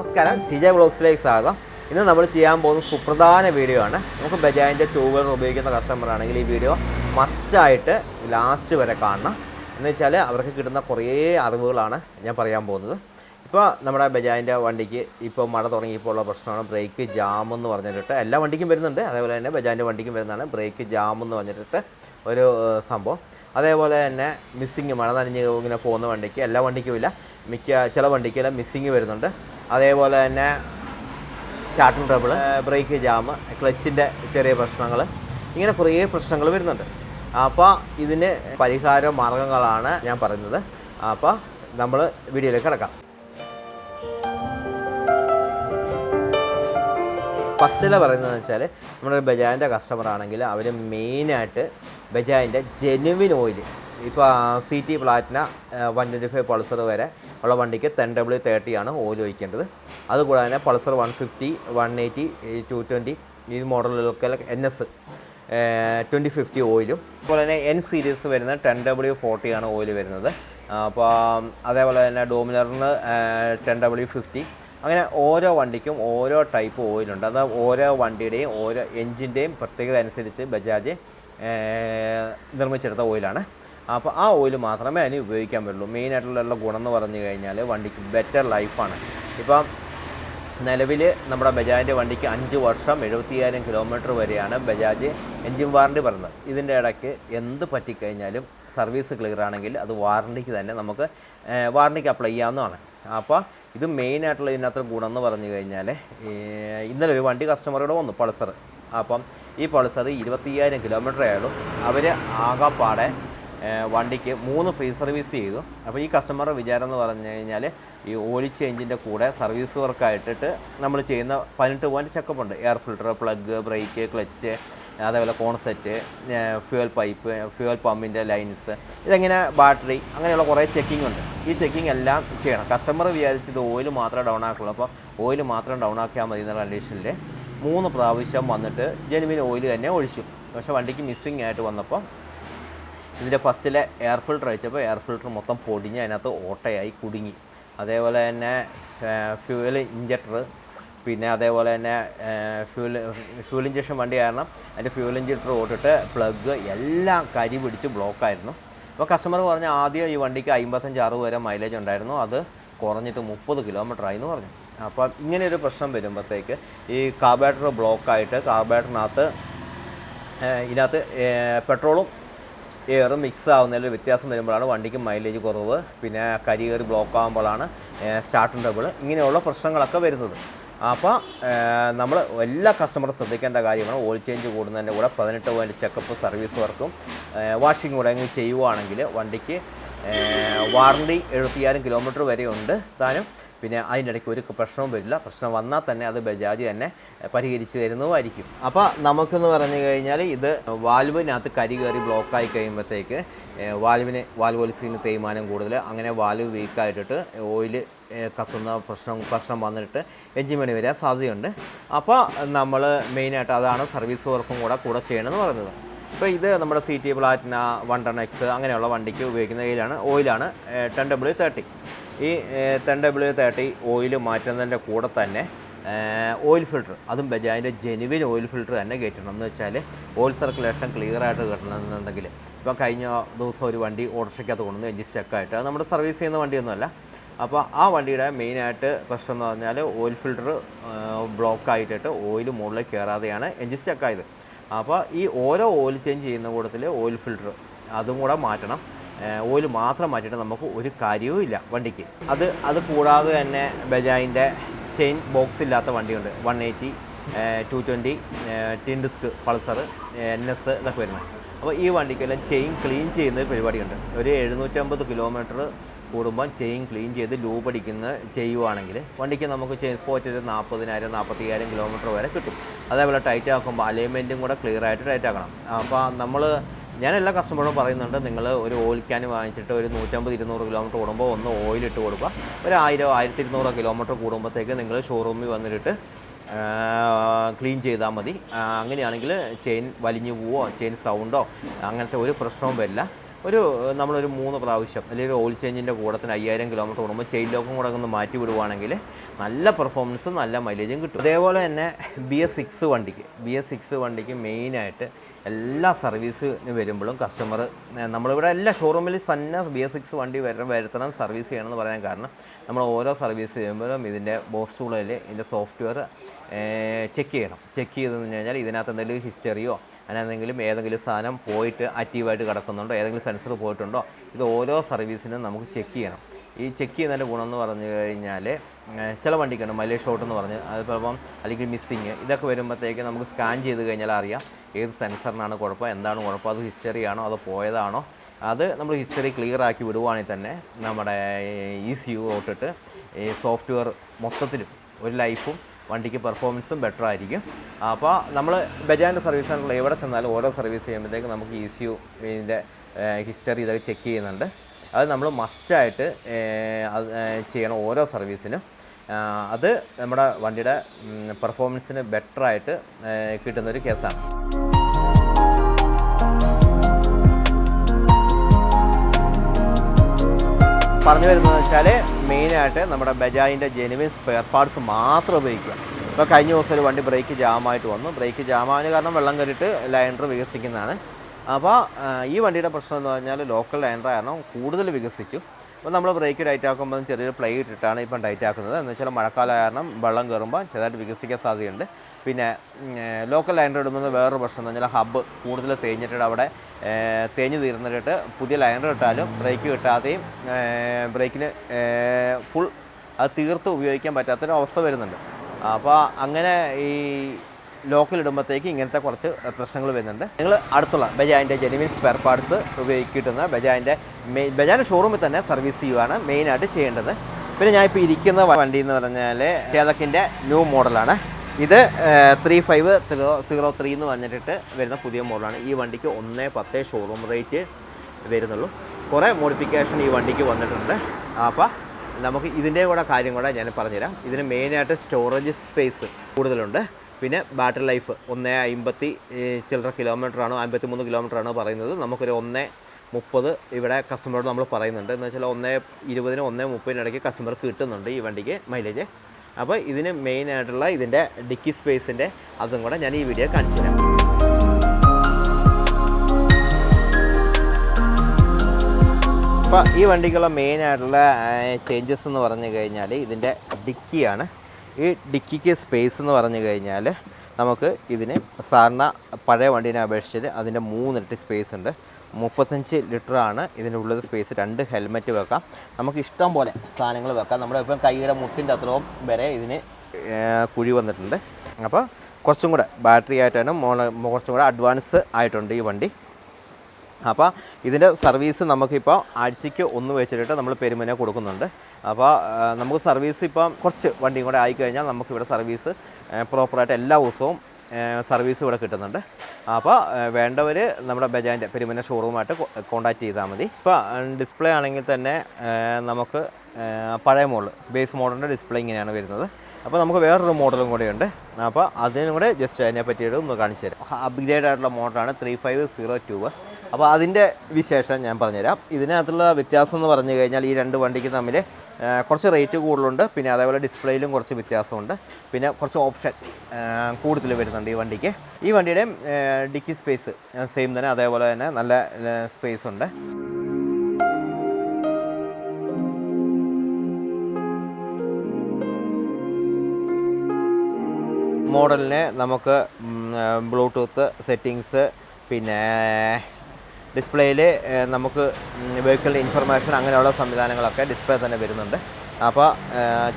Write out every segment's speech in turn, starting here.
നമസ്കാരം. T J ബ്ലോഗ്സിലേക്ക് സ്വാഗതം. ഇന്ന് നമ്മൾ ചെയ്യാൻ പോകുന്ന സുപ്രധാന വീഡിയോ ആണ്. നമുക്ക് ബജാജിന്റെ ടൂ വീലർ ഉപയോഗിക്കുന്ന കസ്റ്റമർ ആണെങ്കിൽ ഈ വീഡിയോ മസ്റ്റായിട്ട് ലാസ്റ്റ് വരെ കാണണം. എന്ന് വെച്ചാൽ അവർക്ക് കിട്ടുന്ന കുറേ അറിവുകളാണ് ഞാൻ പറയാൻ പോകുന്നത്. ഇപ്പോൾ നമ്മുടെ ബജാജിന്റെ വണ്ടിക്ക് ഇപ്പോൾ മഴ തുടങ്ങിയപ്പോൾ ഉള്ള പ്രശ്നമാണ്. ബ്രേക്ക് ജാം എന്ന് പറഞ്ഞിട്ട് എല്ലാ വണ്ടിക്കും വരുന്നുണ്ട്. അതേപോലെ തന്നെ ബജാജിന്റെ വണ്ടിക്കും വരുന്നതാണ്. ബ്രേക്ക് ജാം എന്ന് പറഞ്ഞിട്ട് ഒരു സംഭവം. അതേപോലെ തന്നെ മിസ്സിങ് മഴ നനഞ്ഞ് ഇങ്ങനെ പോകുന്ന വണ്ടിക്ക് എല്ലാ വണ്ടിക്കും ഇല്ല മിക്ക ചില വണ്ടിക്കെല്ലാം മിസ്സിങ് വരുന്നുണ്ട്. അതേപോലെ തന്നെ സ്റ്റാർട്ടിങ് ട്രബിൾ ബ്രേക്ക് ജാം ക്ലച്ചിന്റെ ചെറിയ പ്രശ്നങ്ങൾ ഇങ്ങനെ കുറേ പ്രശ്നങ്ങൾ വരുന്നുണ്ട്. അപ്പോൾ ഇതിന് പരിഹാര മാർഗങ്ങളാണ് ഞാൻ പറയുന്നത്. അപ്പോൾ നമ്മൾ വീഡിയോയിലേക്ക് കിടക്കാം. ഫസ്റ്റിൽ പറയുന്നത് വെച്ചാൽ നമ്മുടെ ബജാജിന്റെ കസ്റ്റമർ ആണെങ്കിൽ അവർ മെയിനായിട്ട് ബജാജിന്റെ ജെനുവിൻ ഓയിൽ ഇപ്പോൾ C T platina one twenty five pulsar വരെ ഉള്ള വണ്ടിക്ക് ടെൻ ഡബ്ല്യു തേർട്ടി ആണ് ഓയിൽ ഒഴിക്കേണ്ടത്. അതുകൂടാതെ തന്നെ pulsar one fifty one eighty two twenty ഈ മോഡലുകൾക്ക് എൻ എസ് ട്വന്റി ഫിഫ്റ്റി ഓയിലും അതുപോലെ തന്നെ എൻ സീരീസ് വരുന്ന ടെൻ ഡബ്ല്യു ഫോർട്ടി ആണ് ഓയിൽ വരുന്നത്. അപ്പോൾ അതേപോലെ തന്നെ ഡോമിനറിന് ടെൻ ഡബ്ല്യു ഫിഫ്റ്റി അങ്ങനെ ഓരോ വണ്ടിക്കും ഓരോ ടൈപ്പ് ഓയിലുണ്ട് അത് ഓരോ വണ്ടിയുടെയും ഓരോ എൻജിന്റെയും പ്രത്യേകത അനുസരിച്ച് ബജാജ് നിർമ്മിച്ചെടുത്ത ഓയിലാണ് അപ്പോൾ ആ ഓയിൽ മാത്രമേ അതിന് ഉപയോഗിക്കാൻ പറ്റുള്ളൂ. മെയിനായിട്ടുള്ള ഗുണം എന്ന് പറഞ്ഞു കഴിഞ്ഞാൽ വണ്ടിക്ക് ബെറ്റർ ലൈഫാണ് ഇപ്പം നിലവിൽ നമ്മുടെ ബജാജിന്റെ വണ്ടിക്ക് അഞ്ച് വർഷം എഴുപത്തിയായിരം കിലോമീറ്റർ വരെയാണ് ബജാജ് എൻജിൻ വാറണ്ടി പറയുന്നത്. ഇതിന്റെ ഇടയ്ക്ക് എന്ത് പറ്റിക്കഴിഞ്ഞാലും സർവീസ് ക്ലിയർ ആണെങ്കിൽ അത് വാറണ്ടിക്ക് തന്നെ നമുക്ക് വാറണ്ടിക്ക് അപ്ലൈ ചെയ്യാവുന്നതാണ്. അപ്പോൾ ഇത് മെയിനായിട്ടുള്ള ഇതിനകത്ത് ഗുണം എന്ന് പറഞ്ഞു കഴിഞ്ഞാൽ ഇന്നലെ ഒരു വണ്ടി കസ്റ്റമറോട് വന്നു പൾസർ. അപ്പം ഈ പൾസർ ഇരുപത്തിയ്യായിരം കിലോമീറ്റർ ആയുള്ളൂ. അവർ ആകെപ്പാടെ വണ്ടിക്ക് മൂന്ന് ഫ്രീ സർവീസ് ചെയ്തു. അപ്പോൾ ഈ കസ്റ്റമറുടെ വിചാരം എന്ന് പറഞ്ഞു കഴിഞ്ഞാൽ ഈ ഓയിൽ ചേഞ്ചിന്റെ കൂടെ സർവീസ് വർക്കായിട്ടിട്ട് നമ്മൾ ചെയ്യുന്ന പതിനെട്ട് പോയിന്റ് ചെക്കപ്പ് ഉണ്ട്. Air filter plug brake clutch അതേപോലെ കോൺസെറ്റ് ഫ്യൂവൽ പൈപ്പ് ഫ്യൂവൽ പമ്പിന്റെ ലൈൻസ് ഇതെങ്ങനെ ബാറ്ററി അങ്ങനെയുള്ള കുറേ ചെക്കിംഗ് ഉണ്ട്. ഈ ചെക്കിംഗ് എല്ലാം ചെയ്യണം. കസ്റ്റമർ വിചാരിച്ചത് ഓയിൽ മാത്രമേ ഡൗൺ ആക്കുള്ളൂ. അപ്പോൾ ഓയിൽ മാത്രം ഡൗൺ ആക്കിയാൽ മതി എന്ന കണ്ടീഷനിൽ മൂന്ന് പ്രാവശ്യം വന്നിട്ട് ജെനുവിൻ ഓയിൽ തന്നെ ഒഴിച്ചു. പക്ഷേ വണ്ടിക്ക് മിസ്സിങ് ആയിട്ട് വന്നപ്പോൾ ഇതിന്റെ ഫസ്റ്റിലെ എയർ ഫിൽട്ടർ അയച്ചപ്പോൾ എയർ ഫിൽട്ടർ മൊത്തം പൊടിഞ്ഞ് അതിനകത്ത് ഓട്ടയായി കുടുങ്ങി. അതേപോലെ തന്നെ ഫ്യൂവൽ ഇഞ്ചക്ടർ പിന്നെ അതേപോലെ തന്നെ ഫ്യൂൽ ഫ്യൂൽ ഇഞ്ചക്ഷൻ വണ്ടി കാരണം അതിന്റെ ഫ്യൂൽ ഇഞ്ചക്ടർ ഓട്ടിട്ട് പ്ലഗ് എല്ലാം കരി പിടിച്ച് ബ്ലോക്കായിരുന്നു അപ്പോൾ കസ്റ്റമർ പറഞ്ഞ ആദ്യം ഈ വണ്ടിക്ക് അമ്പത്തഞ്ച് അറുപത് വരെ മൈലേജ് ഉണ്ടായിരുന്നു. അത് കുറഞ്ഞിട്ട് മുപ്പത് കിലോമീറ്റർ ആയി എന്ന് പറഞ്ഞു. അപ്പം ഇങ്ങനെയൊരു പ്രശ്നം വരുമ്പോഴത്തേക്ക് ഈ കാർബേറ്റർ ബ്ലോക്കായിട്ട് കാർബേറ്ററിനകത്ത് ഇതിനകത്ത് പെട്രോളും എയറും മിക്സ് ആവുന്നതിൽ വ്യത്യാസം വരുമ്പോഴാണ് വണ്ടിക്ക് മൈലേജ് കുറവ്. പിന്നെ കരിയർ ബ്ലോക്ക് ആകുമ്പോഴാണ് സ്റ്റാർട്ട് ട്രബിൾ ഇങ്ങനെയുള്ള പ്രശ്നങ്ങളൊക്കെ വരുന്നത്. അപ്പോൾ നമ്മൾ എല്ലാ കസ്റ്റമറും ശ്രദ്ധിക്കേണ്ട കാര്യമാണ് ഓയിൽ ചേഞ്ച് കൂടുന്നതിന്റെ കൂടെ പതിനെട്ട് പോയിന്റ് ചെക്കപ്പ് സർവീസ് വർക്കും വാഷിംഗ് കൂടെ അങ്ങ് ചെയ്യുവാണെങ്കിൽ വണ്ടിക്ക് വാറണ്ടി എഴുപത്തിയായിരം കിലോമീറ്റർ വരെയുണ്ട്. താനും പിന്നെ അതിന്റെ ഇടയ്ക്ക് ഒരു പ്രശ്നവും വരില്ല. പ്രശ്നം വന്നാൽ തന്നെ അത് ബജാജ് തന്നെ പരിഹരിച്ച് തരുന്നതുമായിരിക്കും അപ്പോൾ നമുക്കെന്ന് പറഞ്ഞു കഴിഞ്ഞാൽ ഇത് വാൽവിനകത്ത് കരി കയറി ബ്ലോക്കായി കഴിയുമ്പോഴത്തേക്ക് വാൽവിന് വാൽവ് ഒലിസിന് തേയ്മാനം കൂടുതൽ അങ്ങനെ വാൽവ് വീക്കായിട്ടിട്ട് ഓയിൽ കത്തുന്ന പ്രശ്നം പ്രശ്നം വന്നിട്ട് എഞ്ചിൻ പണി വരാൻ സാധ്യതയുണ്ട്. അപ്പോൾ നമ്മൾ മെയിനായിട്ട് അതാണ് സർവീസ് വർക്കും കൂടെ കൂടെ ചെയ്യണമെന്ന് പറയുന്നത് ഇപ്പോൾ ഇത് നമ്മുടെ C T platina one ton X അങ്ങനെയുള്ള വണ്ടിക്ക് ഉപയോഗിക്കുന്ന ഓയിലാണ് ഓയിലാണ് ടെൻ ഡബ്ല്യു തേർട്ടി. ഈ ടെൻ ഡബ്ല്യു തേർട്ടി ഓയിൽ മാറ്റുന്നതിന്റെ കൂടെ തന്നെ ഓയിൽ ഫിൽട്ടർ അതും ബജാജിന്റെ ജെനുവിൻ ഓയിൽ ഫിൽട്ടർ തന്നെ കയറ്റണം. എന്ന് വെച്ചാൽ ഓയിൽ സർക്കുലേഷൻ ക്ലിയർ ആയിട്ട് കിട്ടണമെന്നുണ്ടെങ്കിൽ ഇപ്പോൾ കഴിഞ്ഞ ദിവസം ഒരു വണ്ടി ഓട്ടോറിക്ഷയ്ക്കകത്ത് കൊണ്ടുവന്ന് എഞ്ചിൻ സ്റ്റക്കായിട്ട് അത് നമ്മുടെ സർവീസ് ചെയ്യുന്ന വണ്ടിയൊന്നുമല്ല. അപ്പോൾ ആ വണ്ടിയുടെ മെയിനായിട്ട് പ്രശ്നം എന്ന് പറഞ്ഞാൽ ഓയിൽ ഫിൽട്ടർ ബ്ലോക്ക് ആയിട്ടിട്ട് ഓയിൽ മുകളിൽ കയറാതെയാണ് എഞ്ചിൻ സ്റ്റക്കായത് അപ്പോൾ ഈ ഓരോ ഓയിൽ ചേഞ്ച് ചെയ്യുന്ന കൂട്ടത്തിൽ ഓയിൽ ഫിൽട്ടർ അതും കൂടെ മാറ്റണം. ഓയിൽ മാത്രം മാറ്റിയിട്ട് നമുക്ക് ഒരു കാര്യവും ഇല്ല വണ്ടിക്ക്. അത് അത് കൂടാതെ തന്നെ ബജാജിന്റെ ചെയിൻ ബോക്സ് ഇല്ലാത്ത വണ്ടിയുണ്ട്. One eighty two twenty twin disc pulsar N S ഇതൊക്കെ വരുന്നത്. അപ്പോൾ ഈ വണ്ടിക്കെല്ലാം ചെയിൻ ക്ലീൻ ചെയ്യുന്ന പരിപാടിയുണ്ട്. ഒരു എഴുന്നൂറ്റമ്പത് കിലോമീറ്റർ കൂടുമ്പോൾ ചെയിൻ ക്ലീൻ ചെയ്ത് ലൂബ് അടിക്കുന്ന ചെയ്യുവാണെങ്കിൽ വണ്ടിക്ക് നമുക്ക് ചെയിൻ സ്പോറ്റ് ഒരു നാൽപ്പതിനായിരം നാൽപ്പത്തിയായിരം കിലോമീറ്റർ വരെ കിട്ടും. അതേപോലെ ടൈറ്റ് ആക്കുമ്പോൾ അലൈൻമെന്റും കൂടെ ക്ലിയർ ആയിട്ട് ടൈറ്റ് ആക്കണം. അപ്പോൾ നമ്മൾ ഞാൻ എല്ലാ കസ്റ്റമറും പറയുന്നുണ്ട് നിങ്ങൾ ഒരു ഓയിൽ ക്യാൻ വാങ്ങിച്ചിട്ട് ഒരു നൂറ്റമ്പത് ഇരുന്നൂറ് കിലോമീറ്റർ കൂടുമ്പോൾ ഒന്ന് ഓയിൽ ഇട്ട് കൊടുക്കുക. ഒരു ആയിരം ആയിരത്തി ഇരുന്നൂറ് കിലോമീറ്റർ കൂടുമ്പോഴത്തേക്ക് നിങ്ങൾ ഷോറൂമിൽ വന്നിട്ട് ക്ലീൻ ചെയ്താൽ മതി. അങ്ങനെയാണെങ്കിൽ ചെയിൻ വലിഞ്ഞു പോവോ ചെയിൻ സൗണ്ടോ അങ്ങനത്തെ ഒരു പ്രശ്നവും വരില്ല. ഒരു നമ്മളൊരു മൂന്ന് പ്രാവശ്യം അല്ലെങ്കിൽ ഓയിൽ ചേഞ്ചിന്റെ കൂടത്തിന് അയ്യായിരം കിലോമീറ്റർ ഓടുമ്പോൾ ചെയിൻ ലോക്കും കൂടെ ഒന്ന് മാറ്റി വിടുവാണെങ്കിൽ നല്ല പെർഫോമൻസും നല്ല മൈലേജും കിട്ടും. അതേപോലെ തന്നെ ബി എസ് സിക്സ് വണ്ടിക്ക്. ബി എസ് സിക്സ് വണ്ടിക്ക് മെയിനായിട്ട് എല്ലാ സർവീസിന് വരുമ്പോഴും കസ്റ്റമർ നമ്മളിവിടെ എല്ലാ ഷോറൂമിൽ തന്നെ ബി എസ് സിക്സ് വണ്ടി വര വരുത്തണം സർവീസ് ചെയ്യണമെന്ന് പറയാൻ കാരണം നമ്മൾ ഓരോ സർവീസ് ചെയ്യുമ്പോഴും ഇതിന്റെ ബോസ് ടൂളിൽ ഇതിന്റെ സോഫ്റ്റ്വെയർ ചെക്ക് ചെയ്യണം. ചെക്ക് ചെയ്തെന്ന് കഴിഞ്ഞാൽ ഇതിനകത്ത് എന്തെങ്കിലും ഹിസ്റ്ററിയോ അതിനെന്തെങ്കിലും ഏതെങ്കിലും സാധനം പോയിട്ട് ആക്റ്റീവായിട്ട് കിടക്കുന്നുണ്ടോ ഏതെങ്കിലും സെൻസർ പോയിട്ടുണ്ടോ ഇത് ഓരോ സർവീസിനും നമുക്ക് ചെക്ക് ചെയ്യണം. ഈ ചെക്ക് ചെയ്യുന്നതിന്റെ ഗുണം എന്ന് പറഞ്ഞു കഴിഞ്ഞാൽ ചില വണ്ടിക്കാണ് മൈലേജ് ഷോട്ട് എന്ന് പറഞ്ഞ് അതിപ്പം അല്ലെങ്കിൽ മിസ്സിങ് ഇതൊക്കെ വരുമ്പോഴത്തേക്ക് നമുക്ക് സ്കാൻ ചെയ്ത് കഴിഞ്ഞാൽ അറിയാം ഏത് സെൻസറിനാണ് കുഴപ്പം എന്താണ് കുഴപ്പം അത് ഹിസ്റ്ററിയാണോ അത് പോയതാണോ അത് നമ്മൾ ഹിസ്റ്ററി ക്ലിയർ ആക്കി വിടുവാണെങ്കിൽ തന്നെ നമ്മുടെ ഇ സി യു തൊട്ടിട്ട് ഈ സോഫ്റ്റ്വെയർ മൊത്തത്തിലും ഒരു ലൈഫും വണ്ടിക്ക് പെർഫോമൻസും ബെറ്റർ ആയിരിക്കും. അപ്പോൾ നമ്മൾ ബജാജിന്റെ സർവീസ് സെന്ററിൽ എവിടെ ചെന്നാലും ഓരോ സർവീസ് ചെയ്യുമ്പോഴത്തേക്ക് നമുക്ക് ഇ സി യു ഇതിന്റെ ഹിസ്റ്ററി ഇതൊക്കെ ചെക്ക് ചെയ്യുന്നുണ്ട്. അത് നമ്മൾ മസ്റ്റായിട്ട് ചെയ്യണം ഓരോ സർവീസിനും അത് നമ്മുടെ വണ്ടിയുടെ പെർഫോമൻസിന് ബെറ്ററായിട്ട് കിട്ടുന്നൊരു കേസാണ് പറഞ്ഞു വരുന്നത് വെച്ചാൽ മെയിനായിട്ട് നമ്മുടെ ബജാജിന്റെ ജെനുവിൻ സ്പെയർ പാർട്സ് മാത്രം ഉപയോഗിക്കുക. ഇപ്പോൾ കഴിഞ്ഞ ദിവസം ഒരു വണ്ടി ബ്രേക്ക് ജാമായിട്ട് വന്നു. ബ്രേക്ക് ജാമാവിന് കാരണം വെള്ളം കയറിയിട്ട് ലൈനർ വികസിക്കുന്നതാണ്. അപ്പോൾ ഈ വണ്ടിയുടെ പ്രശ്നം എന്ന് പറഞ്ഞാൽ ലോക്കൽ ലൈനർ കാരണം കൂടുതൽ വികസിച്ചു. അപ്പോൾ നമ്മൾ ബ്രേക്ക് ടൈറ്റ് ആക്കുമ്പോൾ ചെറിയൊരു പ്ലേ ഇട്ടിട്ടാണ് ഇപ്പം ടൈറ്റ് ആക്കുന്നത്. എന്ന് വെച്ചാൽ മഴക്കാലം കാരണം വെള്ളം കയറുമ്പോൾ ചെറുതായിട്ട് വികസിക്കാൻ സാധ്യതയുണ്ട്. പിന്നെ ലോക്കൽ ലൈൻ ഇടുമ്പോൾ വേറൊരു പ്രശ്നം എന്ന് പറഞ്ഞാൽ ഹബ്ബ് കൂടുതൽ തേഞ്ഞിട്ട് അവിടെ തേഞ്ഞ് തീർന്നിട്ട് പുതിയ ലൈനർ ഇട്ടാലും ബ്രേക്ക് കിട്ടാതെയും ബ്രേക്കിന് ഫുൾ അത് തീർത്ത് ഉപയോഗിക്കാൻ പറ്റാത്തൊരു അവസ്ഥ വരുന്നുണ്ട്. അപ്പോൾ അങ്ങനെ ഈ ലോക്കൽ ഇടുമ്പോഴത്തേക്ക് ഇങ്ങനത്തെ കുറച്ച് പ്രശ്നങ്ങൾ വരുന്നുണ്ട്. നിങ്ങൾ അടുത്തുള്ള ബജാജിന്റെ ജെനുവിൻ സ്പെയർ പാർട്സ് ഉപയോഗിക്കുന്ന ബജാജിന്റെ മെയിൻ ബജാജിന്റെ ഷോറൂമിൽ തന്നെ സർവീസ് ചെയ്യുവാണ് മെയിനായിട്ട് ചെയ്യേണ്ടത്. പിന്നെ ഞാൻ ഇപ്പോൾ ഇരിക്കുന്ന വണ്ടി എന്ന് പറഞ്ഞാൽ കേതക്കിന്റെ ന്യൂ മോഡലാണ് ഇത് ത്രീ ഫൈവ് സീറോ ത്രീ എന്ന് പറഞ്ഞിട്ട് വരുന്ന പുതിയ മോഡലാണ് ഈ വണ്ടിക്ക് ഒന്ന് പത്ത് ഷോറൂം റേറ്റ് വരുന്നുള്ളൂ. കുറേ മോഡിഫിക്കേഷൻ ഈ വണ്ടിക്ക് വന്നിട്ടുണ്ട്. അപ്പോൾ നമുക്ക് ഇതിന്റെ കൂടെ കാര്യം കൂടെ ഞാൻ പറഞ്ഞുതരാം. ഇതിന് മെയിനായിട്ട് സ്റ്റോറേജ് സ്പേസ് കൂടുതലുണ്ട്. പിന്നെ ബാറ്ററി ലൈഫ് ഒന്ന് അമ്പത്തി ചില്ലറ കിലോമീറ്ററാണോ അമ്പത്തി മൂന്ന് കിലോമീറ്ററാണോ പറയുന്നത്. നമുക്കൊരു ഒന്ന് മുപ്പത് ഇവിടെ കസ്റ്റമറോട് നമ്മൾ പറയുന്നുണ്ട്. എന്ന് വെച്ചാൽ ഒന്ന് ഇരുപതിനും ഒന്ന് മുപ്പതിനും ഇടയ്ക്ക് കസ്റ്റമർക്ക് കിട്ടുന്നുണ്ട് ഈ വണ്ടിക്ക് മൈലേജ് അപ്പോൾ ഇതിന് മെയിനായിട്ടുള്ള ഇതിന്റെ ഡിക്കി സ്പേസിന്റെ അതും കൂടെ ഞാൻ ഈ വീഡിയോ കാണിച്ചു തരാം. അപ്പോൾ ഈ വണ്ടിക്കുള്ള മെയിൻ ആയിട്ടുള്ള ചേഞ്ചസ് എന്ന് പറഞ്ഞു കഴിഞ്ഞാൽ ഇതിന്റെ ഡിക്കിയാണ് ഈ ഡിക്കിക്ക് സ്പേസ് എന്ന് പറഞ്ഞു കഴിഞ്ഞാൽ നമുക്ക് ഇതിന് സാധാരണ പഴയ വണ്ടീനെ അപേക്ഷിച്ച് അതിന്റെ മൂന്നിരട്ടി സ്പേസ് ഉണ്ട്. മുപ്പത്തഞ്ച് ലിറ്ററാണ് ഇതിന്റെ ഉള്ളത് സ്പേസ് രണ്ട് ഹെൽമെറ്റ് വെക്കാം. നമുക്ക് ഇഷ്ടം പോലെ സാധനങ്ങൾ വെക്കാം. നമ്മുടെ ഇപ്പം കൈയുടെ മുട്ടിന്റെ അത്രയും വരെ ഇതിന് കുഴി വന്നിട്ടുണ്ട്. അപ്പോൾ കുറച്ചും കൂടെ ബാറ്ററി ആയിട്ടാണ് കുറച്ചും കൂടെ അഡ്വാൻസ് ആയിട്ടുണ്ട് ഈ വണ്ടി. അപ്പോൾ ഇതിന്റെ സർവീസ് നമുക്കിപ്പോൾ ആഴ്ചയ്ക്ക് ഒന്ന് വെച്ചിട്ട് നമ്മൾ പെരുമനെ കൊടുക്കുന്നുണ്ട്. അപ്പോൾ നമുക്ക് സർവീസ് ഇപ്പം കുറച്ച് വണ്ടിയും കൂടെ ആയിക്കഴിഞ്ഞാൽ നമുക്കിവിടെ സർവീസ് പ്രോപ്പറായിട്ട് എല്ലാ ദിവസവും സർവീസ് ഇവിടെ കിട്ടുന്നുണ്ട്. അപ്പോൾ വേണ്ടവർ നമ്മുടെ ബജാജിന്റെ പെരുമന ഷോറൂമായിട്ട് കോൺടാക്റ്റ് ചെയ്താൽ മതി. ഇപ്പോൾ ഡിസ്പ്ലേ ആണെങ്കിൽ തന്നെ നമുക്ക് പഴയ മോഡൽ ബേസ് മോഡലിന്റെ ഡിസ്പ്ലേ ഇങ്ങനെയാണ് വരുന്നത്. അപ്പോൾ നമുക്ക് വേറൊരു മോഡലും കൂടെയുണ്ട് അപ്പോൾ അതിനും കൂടെ ജസ്റ്റ് അതിനെ പറ്റിയിട്ട് ഒന്ന് കാണിച്ചു തരാം. അപ്ഗ്രേഡ് ആയിട്ടുള്ള മോഡലാണ് ത്രീ ഫൈവ് സീറോ ട്യൂബ് അപ്പോൾ അതിന്റെ വിശേഷം ഞാൻ പറഞ്ഞുതരാം. ഇതിനകത്തുള്ള വ്യത്യാസം എന്ന് പറഞ്ഞു കഴിഞ്ഞാൽ ഈ രണ്ട് വണ്ടിക്ക് തമ്മിൽ കുറച്ച് റേറ്റ് കൂടുതലുണ്ട്. പിന്നെ അതേപോലെ ഡിസ്പ്ലേയിലും കുറച്ച് വ്യത്യാസമുണ്ട്. പിന്നെ കുറച്ച് ഓപ്ഷൻ കൂടുതൽ വരുന്നുണ്ട് ഈ വണ്ടിക്ക്. ഈ വണ്ടിയുടെ ഡിക്കി സ്പേസ് സെയിം തന്നെ അതേപോലെ തന്നെ നല്ല സ്പേസ് ഉണ്ട്. മോഡലിന് നമുക്ക് ബ്ലൂടൂത്ത് സെറ്റിങ്സ് പിന്നെ ഡിസ്പ്ലേയിൽ നമുക്ക് വെഹിക്കിളിന്റെ ഇൻഫർമേഷൻ അങ്ങനെയുള്ള സംവിധാനങ്ങളൊക്കെ ഡിസ്പ്ലേ തന്നെ വരുന്നുണ്ട്. അപ്പോൾ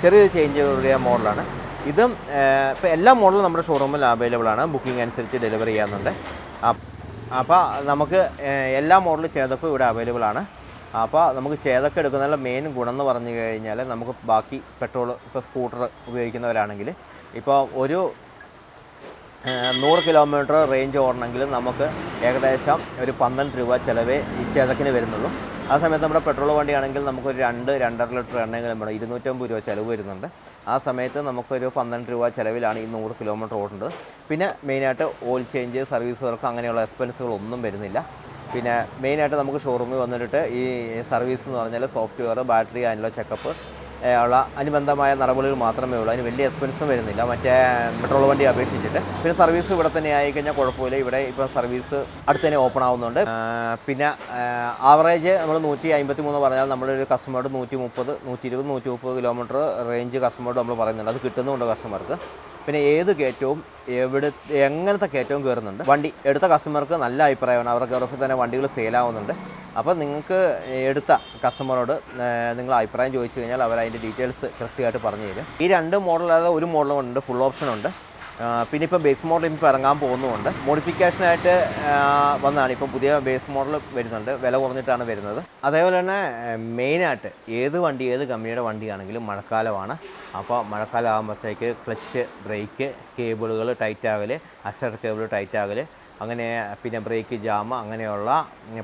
ചെറിയ ചേഞ്ച് കൂടിയ മോഡലാണ്. ഇതും ഇപ്പോൾ എല്ലാ മോഡലും നമ്മുടെ ഷോറൂമിൽ അവൈലബിൾ ആണ്. ബുക്കിംഗ് അനുസരിച്ച് ഡെലിവറി ചെയ്യാറുണ്ട് അപ്പോൾ നമുക്ക് എല്ലാ മോഡലും ചേതക്കും ഇവിടെ അവൈലബിൾ ആണ്. അപ്പോൾ നമുക്ക് ചേതക്കം എടുക്കുന്നതിനുള്ള മെയിൻ ഗുണം എന്ന് പറഞ്ഞു കഴിഞ്ഞാൽ നമുക്ക് ബാക്കി പെട്രോൾ ഇപ്പോൾ സ്കൂട്ടർ ഉപയോഗിക്കുന്നവരാണെങ്കിൽ ഇപ്പോൾ ഒരു നൂറ് കിലോമീറ്റർ റേഞ്ച് ഓടണമെങ്കിൽ നമുക്ക് ഏകദേശം ഒരു പന്ത്രണ്ട് രൂപ ചിലവേ ഈ ചേതക്കിന് വരുന്നുള്ളൂ. ആ സമയത്ത് നമ്മുടെ പെട്രോൾ വണ്ടിയാണെങ്കിൽ നമുക്കൊരു രണ്ട് രണ്ടര ലിറ്റർ എണ്ണയെങ്കിലും വേണം ഇരുന്നൂറ്റമ്പത് രൂപ ചിലവ് വരുന്നുണ്ട്. ആ സമയത്ത് നമുക്കൊരു പന്ത്രണ്ട് രൂപ ചിലവിലാണ് ഈ നൂറ് കിലോമീറ്റർ ഓടേണ്ടത്. പിന്നെ മെയിനായിട്ട് ഓയിൽ ചേഞ്ച് സർവീസ് വർക്ക് അങ്ങനെയുള്ള എക്സ്പെൻസുകളൊന്നും വരുന്നില്ല. പിന്നെ മെയിനായിട്ട് നമുക്ക് ഷോറൂമിൽ വന്നിട്ട് ഈ സർവീസ് എന്ന് പറഞ്ഞാൽ സോഫ്റ്റ്വെയർ ബാറ്ററി അതിനുള്ള ചെക്കപ്പ് ഉള്ള അനുബന്ധമായ നടപടികൾ മാത്രമേ ഉള്ളൂ. അതിന് വലിയ എക്സ്പെൻസും വരുന്നില്ല. മറ്റേ പെട്രോൾ വണ്ടി അപേക്ഷിച്ചിട്ട്. പിന്നെ സർവീസ് ഇവിടെ തന്നെ ആയിക്കഴിഞ്ഞാൽ കുഴപ്പമില്ല. ഇവിടെ ഇപ്പോൾ സർവീസ് അടുത്ത് തന്നെ ഓപ്പൺ ആവുന്നുണ്ട്. പിന്നെ ആവറേജ് നമ്മൾ നൂറ്റി അമ്പത്തി മൂന്ന് പറഞ്ഞാൽ നമ്മളൊരു കസ്റ്റമറോട് നൂറ്റി മുപ്പത് നൂറ്റി ഇരുപത് നൂറ്റി മുപ്പത് കിലോമീറ്റർ റേഞ്ച് കസ്റ്റമറോട് നമ്മൾ പറയുന്നുണ്ട്. അത് കിട്ടുന്നുണ്ട് കസ്റ്റമർക്ക് പിന്നെ ഏത് കയറ്റവും എവിടെ എങ്ങനത്തെ കയറ്റവും കയറുന്നുണ്ട്. വണ്ടി എടുത്ത കസ്റ്റമർക്ക് നല്ല അഭിപ്രായമാണ്. അവർക്ക് അവർക്ക് തന്നെ വണ്ടികൾ സെയിലാവുന്നുണ്ട് അപ്പോൾ നിങ്ങൾക്ക് എടുത്ത കസ്റ്റമറോട് നിങ്ങൾ അഭിപ്രായം ചോദിച്ചു കഴിഞ്ഞാൽ അവർ അതിന്റെ ഡീറ്റെയിൽസ് കൃത്യമായിട്ട് പറഞ്ഞു തരും. ഈ രണ്ട് മോഡൽ അതായത് ഒരു മോഡലും ഉണ്ട് ഫുൾ ഓപ്ഷൻ ഉണ്ട്. പിന്നെ ഇപ്പം ബേസ് മോഡൽ ഇപ്പം ഇറങ്ങാൻ പോകുന്നുമുണ്ട്. മോഡിഫിക്കേഷനായിട്ട് വന്നതാണ് ഇപ്പം പുതിയ ബേസ് മോഡൽ വരുന്നുണ്ട്. വില കുറഞ്ഞിട്ടാണ് വരുന്നത്. അതേപോലെ തന്നെ മെയിനായിട്ട് ഏത് വണ്ടി ഏത് കമ്പനിയുടെ വണ്ടിയാണെങ്കിലും മഴക്കാലമാണ്. അപ്പോൾ മഴക്കാലം ആകുമ്പോഴത്തേക്ക് ക്ലച്ച് ബ്രേക്ക് കേബിളുകൾ ടൈറ്റ് ആകൽ അസർ കേബിൾ ടൈറ്റ് ആകൽ അങ്ങനെ പിന്നെ ബ്രേക്ക് ജാം അങ്ങനെയുള്ള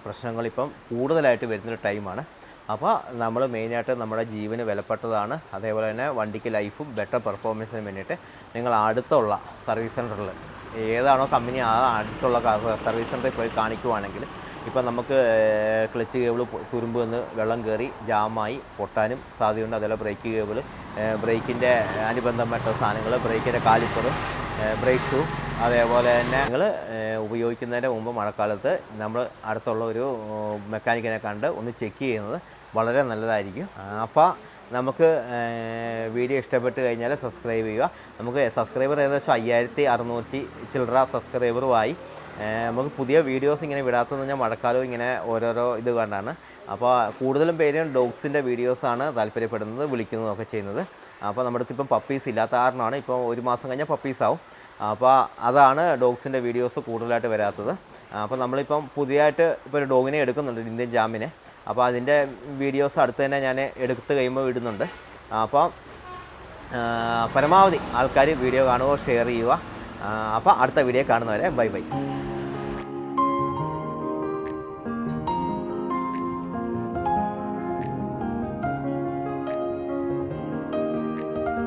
പ്രശ്നങ്ങൾ ഇപ്പം കൂടുതലായിട്ട് വരുന്നൊരു ടൈമാണ് അപ്പോൾ നമ്മൾ മെയിനായിട്ട് നമ്മുടെ ജീവന് വിലപ്പെട്ടതാണ്. അതേപോലെ തന്നെ വണ്ടിക്ക് ലൈഫും ബെറ്റർ പെർഫോമൻസിന് വേണ്ടിയിട്ട് നിങ്ങൾ അടുത്തുള്ള സർവീസ് സെന്ററിൽ ഏതാണോ കമ്പനി ആ അടുത്തുള്ള സർവീസ് സെന്ററിൽ പോയി കാണിക്കുവാണെങ്കിൽ ഇപ്പോൾ നമുക്ക് ക്ലച്ച് കേബിൾ തുരുമ്പ് നിന്ന് വെള്ളം കയറി ജാമായി പൊട്ടാനും സാധ്യതയുണ്ട്. അതേപോലെ ബ്രേക്ക് കേബിൾ ബ്രേക്കിന്റെ അനുബന്ധമായിട്ടുള്ള സാധനങ്ങൾ ബ്രേക്കിന്റെ കാലിപ്പർ ബ്രേക്ക് ഷൂ അതേപോലെ തന്നെ നിങ്ങൾ ഉപയോഗിക്കുന്നതിന്റെ മുമ്പ് മഴക്കാലത്ത് നമ്മൾ അടുത്തുള്ള ഒരു മെക്കാനിക്കിനെ കണ്ട് ഒന്ന് ചെക്ക് ചെയ്യുന്നത്. വളരെ നല്ലതായിരിക്കും. അപ്പോൾ നമുക്ക് വീഡിയോ ഇഷ്ടപ്പെട്ട് കഴിഞ്ഞാൽ സബ്സ്ക്രൈബ് ചെയ്യുക. നമുക്ക് സബ്സ്ക്രൈബർ ഏകദേശം അയ്യായിരത്തി അറുന്നൂറ്റി ചില്ലറ സബ്സ്ക്രൈബറുമായി നമുക്ക് പുതിയ വീഡിയോസ് ഇങ്ങനെ വിടാത്തതെന്ന് ഞാൻ മഴക്കാലവും ഇങ്ങനെ ഓരോരോ ഇത് കണ്ടാണ്. അപ്പോൾ കൂടുതലും പേരും ഡോഗ്സിന്റെ വീഡിയോസാണ് താല്പര്യപ്പെടുന്നത് വിളിക്കുന്നതൊക്കെ ചെയ്യുന്നത്. അപ്പോൾ നമ്മുടെ അടുത്ത് ഇപ്പം പപ്പീസ് ഇല്ലാത്ത കാരണമാണ് ഇപ്പോൾ ഒരു മാസം കഴിഞ്ഞാൽ പപ്പീസ് ആവും. അപ്പോൾ അതാണ് ഡോഗ്സിന്റെ വീഡിയോസ് കൂടുതലായിട്ട് വരാത്തത്. അപ്പോൾ നമ്മളിപ്പം പുതിയതായിട്ട് ഇപ്പോൾ ഒരു ഡോഗിനെ എടുക്കുന്നുണ്ട് ഇന്ത്യൻ ജാമിനെ അപ്പോൾ അതിന്റെ വീഡിയോസ് അടുത്ത് തന്നെ ഞാൻ എടുത്ത് കഴിയുമ്പോൾ ഇടുന്നുണ്ട്. അപ്പോൾ പരമാവധി ആൾക്കാർ വീഡിയോ കാണുക ഷെയർ ചെയ്യുക. അപ്പോൾ അടുത്ത വീഡിയോ കാണുന്നവരെ ബൈ ബൈ.